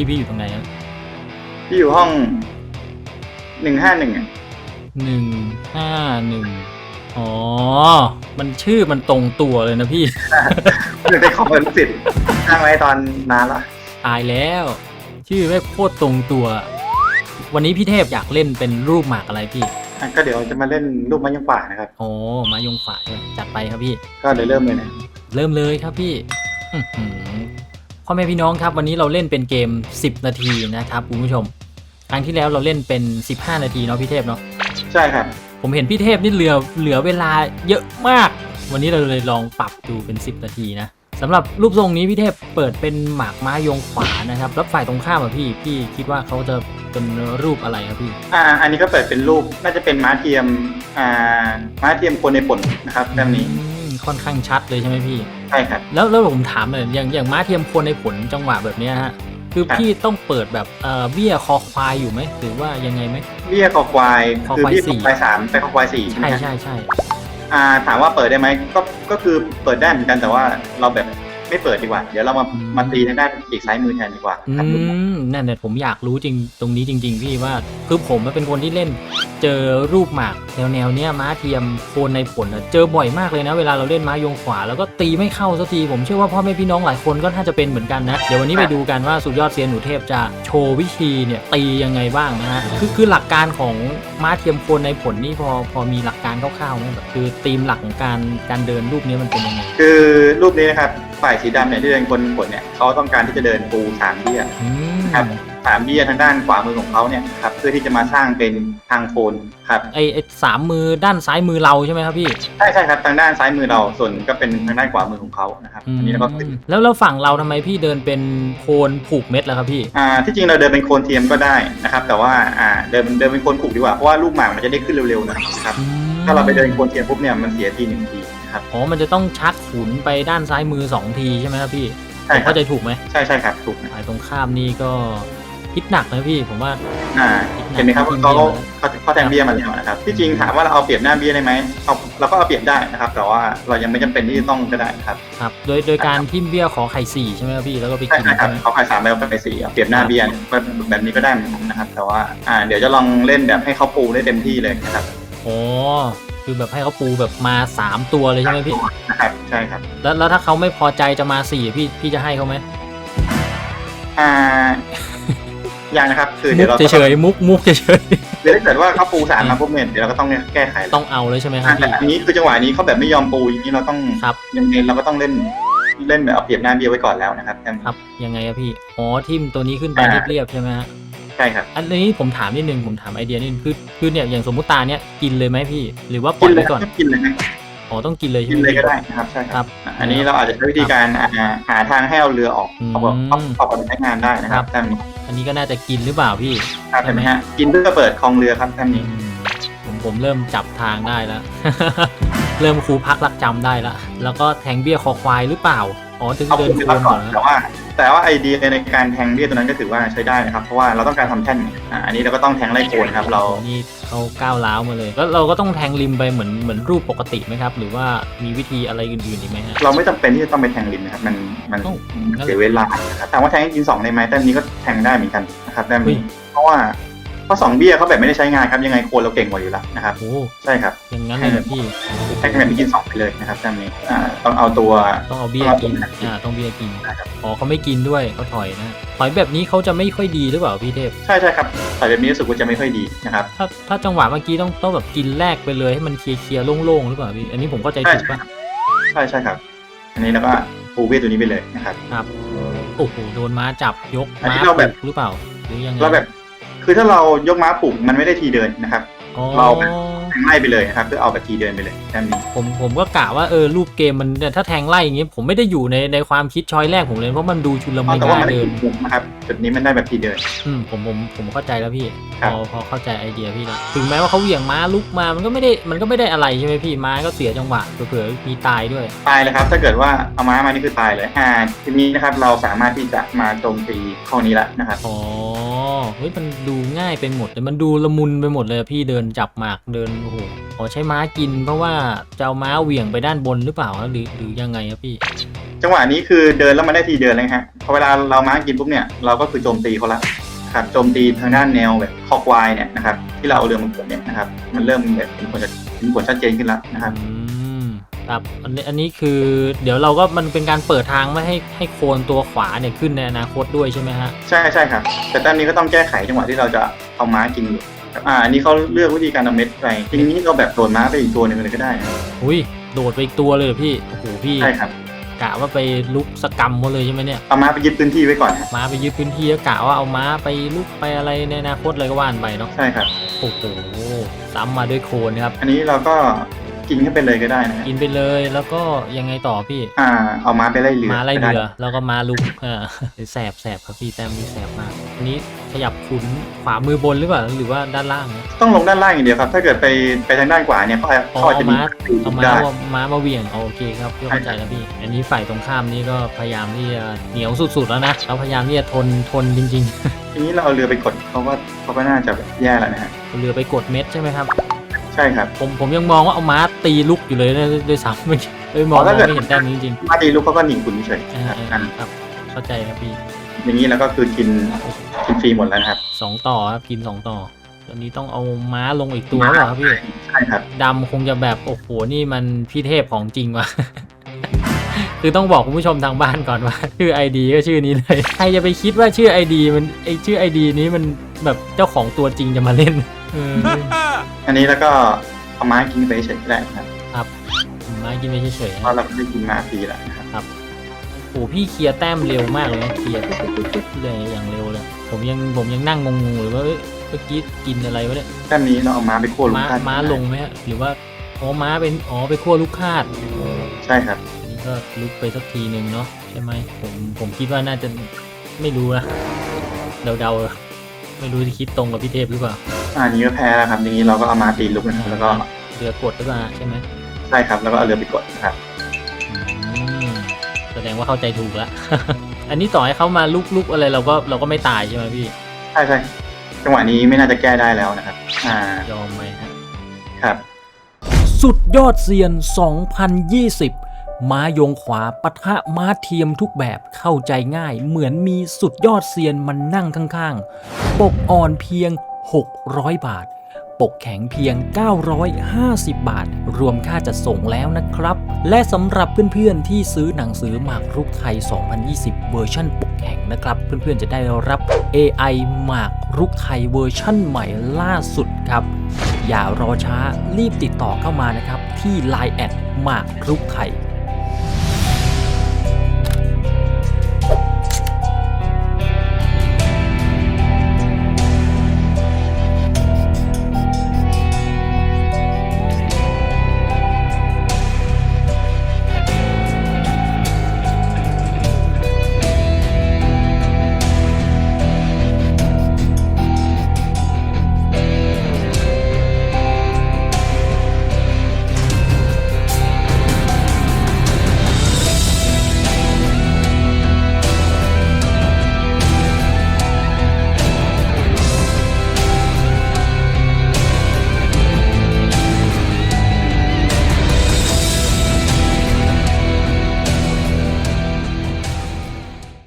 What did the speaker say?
พี่พี่อยู่ตรงไหนอะที่อยู่ห้องหนึ่งห้าหนึ่งหนึ่งห้าหนึ่งอ๋อ มันชื่อมันตรงตัวเลยนะพี่หนึ่งเป็นของเป็นสิทธิ์สร้างไว้ตอนนานละตายแล้ว ชื่อไม่งโคตรตรงตัว วันนี้พี่เทพอยากเล่นเป็นรูปหมากอะไรพี่อะก็เดี๋ยวจะมาเล่นรูปมันยังป่านะครับโอ้มายงฝาใช่ไหมจัดไปครับพี่ ก็เลยเริ่มเลยนะ เริ่มเลยครับพี่อื้อหือ พ่อแม่พี่น้องครับวันนี้เราเล่นเป็นเกม 10 นาทีนะครับคุณผู้ชม ครั้งที่แล้วเราเล่นเป็น 15 นาทีเนาะพี่เทพเนาะใช่ครับผมเห็นพี่เทพนี่เหลือเหลือเวลาเยอะมาก วันนี้เราเลยลองปรับดูเป็น 10 นาทีนะสำหรับรูปทรงนี้พี่เทพเปิดเป็นหมากไม้ยงขวานะครับแล้วฝ่ายตรงข้ามอะพี่พี่คิดว่าเขาจะเป็นรูปอะไรครับพี่ อ่า อันนี้ก็เปิดเป็นรูปน่าจะเป็นม้าเทียมอ่าม้าเทียมคนในผลนะครับแบบนี้ อืมค่อนข้างชัดเลยใช่ไหมพี่ ใช่ครับแล้วแล้วผมถามหน่อยอย่างอย่างม้าเทียมคนในผลจังหวะแบบเนี้ยฮะคือครับพี่ต้องเปิดแบบเอ่อเบี้ยคอควายอยู่ไหมหรือว่ายังไงไหมเบี้ยคอควายคอคือควายเบี้ยสี่คอควายสามไปคอควายสี่ใช่ไหมครับใช่ใช่อ่าถามว่าเปิดได้ไหมก็ก็คือเปิดได้เหมือนกันแต่ว่าเราแบบ ไม่เปิดดีกว่า เดี๋ยวเรามามาตีทางด้านอีกซ้ายมือแทนดีกว่าอืครับมนั่นเนี่ยผมอยากรู้จริงตรงนี้จริง ๆ พี่ว่าคือผมเป็นคนที่เล่น เจอรูปหมากแนวแนวๆเนี้ยม้าเทียมโคนในผลอะเจอบ่อยมากเลยนะ เวลาเราเล่นม้ายงขวาแล้วก็ตีไม่เข้าสักทีผมเชื่อว่าพ่อแม่พี่น้องหลายคนก็น่าจะเป็นเหมือนกันนะ เดี๋ยววันนี้ไปดูกันว่าสุดยอดเซียนหนูเทพจะโชว์วิธีเนี่ยตียังไงบ้างนะฮะคือคือหลักการของม้าเทียมโคนในผลนี่พอพอมีหลักการคร่าวๆไหมแบบคือธีมหลักของการการเดินรูปนี้มันเป็นยังไง คือรูปนี้นะครับ ฝ่ายสีดำเนี่ยที่เป็นคนผลเนี่ยเขาต้องการที่จะเดินปูสามเบี้ยอืมครับสามเบี้ยทางด้านขวามือของเขาเนี่ยครับเพื่อที่จะมาสร้างเป็นทางโคนครับไอไอสามมือด้านซ้ายมือเราใช่ไหมครับพี่ใช่ใช่ครับทางด้านซ้ายมือเราส่วนก็เป็นทางด้านขวามือของเขานะครับอันนี้เราก็ขึ้นแล้วแล้วฝั่งเราทำไมพี่เดินเป็นโคนผูกเม็ดแล้วครับพี่ อ่าที่จริงเราเดินเป็นโคนเทียมก็ได้นะครับแต่ว่าอ่าเดินเดินเป็นโคนขูดดีกว่าเพราะว่าลูกหมากมันจะได้ขึ้นเร็วๆนะครับถ้าเราไปเดินโคนเทียมปุ๊บเนี่ยมันเสียทีหนึ่งทีนะ ครับอ๋อมันจะต้องชักขุนไปด้านซ้ายมือ 2 ทีใช่ไหมครับพี่ใช่ผมครับเข้าใจถูกไหมใช่ใช่ครับถูกนะฝ่ายตรงข้ามนี่ก็คิดหนักนะพี่ผมว่า อ่าเห็นไหมครับว่าเขาเขาเขาแทงเบี้ยมาแล้วนะครับที่จริงถามว่าเราเอาเปรียบหน้าเบี้ยได้ไหมเอาเราก็เอาเปรียบได้นะครับ แต่ว่าเรายังไม่จำเป็นที่จะต้องก็ได้นะครับครับโดยโดยการทิมเบี้ยขอไข่สี่ใช่ไหมครับพี่แล้วก็ไปใช่กินใช่ครัใช่บไหมเขาขายสามใบเอาไปสี่เอาเปรียบหน้าเบี้ยแบบแบบนี้ก็ได้เหมือนกันนะครับ แต่ว่าอ่าเดี๋ยวจะลองเล่นแบบให้เขาปูได้เต็มที่เลยนะครับอ๋อ คือแบบให้เขาปูแบบมา3ตัวเลยใช่ไหมพี่นะครับใช่ครับแล้วแล้วถ้าเขาไม่พอใจจะมา4พี่พี่จะให้เขาไหมอ่าอย่างนะครับคือมุเดี๋ยกวเราก็เฉยๆมุกมุกเฉยเดี๋ยวถ้าเกิดว่าเขาปูสามมาปุ๊บเนี่ยเดี๋ยวเราก็ต้องแก้ไขๆต้องเอาเลยใช่ไหมครัอ่าบแต่พี่อันนี้คือจังหวะนี้เขาแบบไม่ยอมปูอย่างนี้เราต้องครับยังไงเราก็ต้องเล่นเล่นแบบเอาเปรียบหน้าเบี้ยไว้ก่อนแล้วนะครับครับยังไงครับพี่อ๋อทิมตัวนี้ขึ้นไปอ่าเรียบๆใช่ไหมฮะใช่ครับ อันนี้ผมถามนิดนึงผมถามไอเดียนิดนึงคือคือเนี่ยอย่างสมมุติตาเนี้ยกินเลยไหมพี่ หรือว่าปล่กิอนยเลยไว้ก่อนกินเลยนะอ๋อต้องกินเลยใช่กิไหนมเลยก็พี่ได้นะครับใช่คครัรับบอะอันนี้เราอาจจะใช้วิธีการอ่าหาทางให้เอาเรือออกอืมเอาแบบเอาเอาไปใช้งานได้นะครับ ท่านนี้อันนี้ก็น่าจะกินหรือเปล่าพี่ครับเห็นไหมฮะกินเพื่อเปิดคลองเรือครับท่านอืนี้มผมผมเริ่มจับทางได้แล้ว เริ่มครูพักรักจำได้แล้วแล้วก็แทงเบี้ยคอควายหรือเปล่า อ๋อถึงเอาเดิคุนณโคไปนก่ก่ออนนนะแต่ว่า แต่ว่าไอเดียในการแทงเบี้ยตัวนั้นก็ถือว่าใช้ได้นะครับ เพราะว่าเราต้องการทำแท่นอ่าอันนี้เราก็ต้องแทงไล่โคนครับ เรานี่เขาก้าวร้าวมาเลยก็เราก็ต้องแทงริมไปเหมือนเหมือนรูปปกติไหมครับ หรือว่ามีวิธีอะไรอื่นๆอีกไหมฮะเราไม่จำเป็นที่จะต้องไปแทงริมนะครับมันมันโอ้เสียเวลานะครับถามว่าแทงให้กินสองได้ไหมแต้มนี้ก็แทงได้เหมือนกันนะครับแต้มเฮ้ยนี้เพราะว่า เพราะสองเบี้ยเขาแบบไม่ได้ใช้งานครับยังไงโคนเราเก่งกว่าอยู่แล้วนะครับโอ้ใช่ครับอย่างนั้นเลยเหรอพี่แทงแบบนี้กินสองไปเลยนะครับแต้มนี้อ่าต้องเอาตัวต้องเอาเบี้ยกินต้องเอาเบี้ยกินอ่าต้องเบี้ยกินนะครับ อ๋อเขาไม่กินด้วยเขาถอยนะถอยแบบนี้เขาจะไม่ค่อยดีหรือเปล่าพี่เทพ ใช่ใช่ครับแต่แบบนี้รู้สึกว่าจะไม่ค่อยดีนะครับ ถ้าถ้าจังหวะเมื่อกี้ต้องต้องแบบกินแรกไปเลยให้มันเคลียร์ๆโล่งๆหรือเปล่าพี่อันนี้ผมเข้าใจใช่ถูกใช่ปะครับใช่ใช่ครับ อันนี้แล้วก็ปูเบี้ยตัวนี้ไปเลยนะครับครับโอ้โหโดนม้าจับยกอันนี้ม้าเราแบบ ปลุกหรือเปล่าหรือยังไง เราแบบ คือถ้าเรายกม้าปลุกมันไม่ได้ทีเดินนะครับ อ๋อเราแบบ แทงไล่ไปเลยนะครับเพื่อเอาแบบทีเดินไปเลยแต้มนี้ผมผมก็กะว่าเออรูปเกมมันเนี่ยถ้าแทงไล่อย่างงี้ผมไม่ได้อยู่ในในความคิดช้อยแรกผมเลยเพราะมันดูชุลมุนแต่ว่าง่ามันยได้เดิน ถูกนะครับจุดนี้มันได้แบบทีเดิน อืมผมผมผมเข้าใจแล้วพี่ครัพบอพอเข้าใจไอเดียพี่แล้วถึงแม้ว่าเขาเหวี่ยงม้าลุกมามันก็ไม่ได้มันก็ไม่ได้อะไรใช่ไหมพี่ม้าก็เสียจังหวะเผื่อๆมีตายด้วย ตายเลยครับ ถ้าเกิดว่าเอาม้ามานี่คือตายเลยอ่าทีนี้นะครับเราสามารถที่จะมาโจมตีข้อนี้แล้วนะครับ อ๋อ เฮ้ยมันดูง่ายไปหมดเลยมันดูละมุนไปหมดเลยพี่เดินจับหมากเดินโอ้โหอ๋อใช้ม้ากิน เพราะว่าจะเอาม้าเหวี่ยงไปด้านบนหรือเปล่าหรือหรือยังไงครับพี่ จังหวะนี้คือเดินแล้วมันได้ทีเดินเลยฮะพอเวลาเราม้ากินปุ๊บเนี่ยเราก็คือโจมตีเขาละครับโจมตีทางด้านแนวแบบคอกวายเนี่ยนะครับที่เราเอาเรือมากดเนี่ยนะครับมันเริ่มแบบเห็นผลเห็นผลชัดเจนขึ้นแล้วนะครับ ครับอันนี้อันนี้คือเดี๋ยวเราก็มันเป็นการเปิดทางไม่ให้ให้โคนตัวขวาเนี่ยขึ้นในอนาคตด้วยใช่ไหมฮะใช่ใช่ครับแต่ตอนนี้ก็ต้องแก้ไขจังหวะที่เราจะเอาม้ากินอยู่ครับอ่าอันนี้เขาเลือกวิธีการเอาเม็ดไปทีนี้เราแบบโดนม้าไปอีกตัวหนึ่งเลยก็ได้นะอุ้ยโดดไปอีกตัวเลยเหรอพี่โอ้โหพี่ใช่ครับกะว่าไปลุกสกรรมเขาเลยใช่ไหมเนี่ยเอาม้าไปยึดพื้นที่ไว้ก่อนฮะม้าไปยึดพื้นที่แล้วกะว่าเอาม้าไปลุกไปอะไรในอนาคตอะไรก็ว่านไปเนาะใช่ครับ โอ้โหซ้ำมาด้วยโคลนครับ อันนี้เราก็ กินเข้าไปเลยก็ได้นะฮะกินไปเลยแล้วก็ยังไงต่อพี่ อ่า เอาม้าไปไล่เรือมาไล่ก็ด้เรือแล้วก็มาลุกเออแสบแสบครับพี่แต้มนี่แสบมากอันนี้ขยับขุนขวามือบนหรือเปล่าหรือว่าด้านล่างนะต้องลงด้านล่างอย่างเดียวครับ ถ้าเกิดไปไปทางด้านขวาเนี่ยเขาอ๋อเขาอาจจะมีเอาม้าเอาม้าได้ว่าม้ามาเหวี่ยงเอาโอเคครับพี่เข้าใจแล้วพี่ อันนี้ฝ่ายตรงข้ามนี่ก็พยายามที่จะเหนียวสุดๆแล้วนะเขาพยายามที่จะทนทนจริงทีนี้เราเอาเรือไปกดเขาก็เขาก็น่าจะแบบแย่แล้วนะฮะๆเรือไปกดเม็ดใช่ไหมครับ ใช่ครับ ผมผมยังมองว่าเอาม้าตีลุกอยู่เลยนะด้วยซ้ำไม่เลยมองอ๋อถ้าเกิดไม่เห็นแต้มนี้จริงมาตีลูกเขาก็หนีคุณเฉยๆๆอ่านะครับอ่าอ่าครับ เข้าใจครับพี่อย่างนี้แล้วก็คือกินกินฟรีหมดแล้วนะครับสองต่อครับกินสองต่อตอนนี้ต้องเอาม้าลงอีกตัวหรือเปล่าครับพี่ใช่ครับ ดำคงจะแบบโอ้โหนี่มันพี่เทพของจริงว่ะ คือต้องบอกคุณผู้ชมทางบ้านก่อนว่า ชื่อ ID ก็ชื่อนี้เลย ใครจะไปคิดว่าชื่อ ID มันไอชื่อ ID นี้มัน แบบเจ้าของตัวจริงจะมาเล่นเอออันนี้แล้วก็เอาม้ากินไปเฉยๆก็ได้นะครับครับมากินไปเฉยๆเพราะนะเราไม่ได้กินม้าฟรีแล้วนะครับโอ้โหพี่เคลียร์แต้มเร็วมากเลยนะเคลียร์ปุ๊บปุ๊บปุ๊บปุ๊บเลยอย่างเร็วเลย ผมยังผมยังนั่งงงๆเลยว่าเอ้ยเมื่อกี้กินอะไรวะเนี่ยด้านนี้เราเอาม้าไปโค่นลูม้ากค้าม้าลงไหมฮะหรือว่าอ๋อม้าเป็นอ๋อไปขั้วลูกคาด ใช่ครับ นี่ก็ลุกไปสักทีหนึ่งเนาะใช่ไหมผมผมคิดว่าน่าจะไม่รู้นะเดาๆ ไม่รู้จะคิดตรงกับพี่เทพหรือเปล่าอันนี้ก็แพ้แล้วครับอย่างนี้เราก็เอาม้าตีลูกนะครับแล้วก็เรือกดหรือเปล่าใช่ไหมใช่ครับ แล้วก็เอาเรือไปกดนะครับอืมแสดงว่าเข้าใจถูกแล้วอันนี้ต่อให้เขามาลุกลุกอะไรเราก็เราก็ไม่ตายใช่ไหมพี่ ใช่ใช่จังหวะนี้ไม่น่าจะแก้ได้แล้วนะครับ อ่ายอมไหมฮะ ครับ สุดยอดเซียน 2020 ม้ายงขวาปะทะม้าเทียมทุกแบบเข้าใจง่าย เหมือนมีสุดยอดเซียนมันนั่งข้างๆ ปกอ่อนเพียง 600 บาท ปกแข็งเพียง 950 บาท รวมค่าจัดส่งแล้วนะครับ และสำหรับเพื่อนๆที่ซื้อหนังสือหมากรุกไทย 2020 เวอร์ชั่นปกแข็งนะครับ เพื่อนๆจะได้รับ AI หมากรุกไทยเวอร์ชั่นใหม่ล่าสุดครับอย่ารอช้ารีบติดต่อเข้ามานะครับ ที่ Line แอดหมากรุกไทย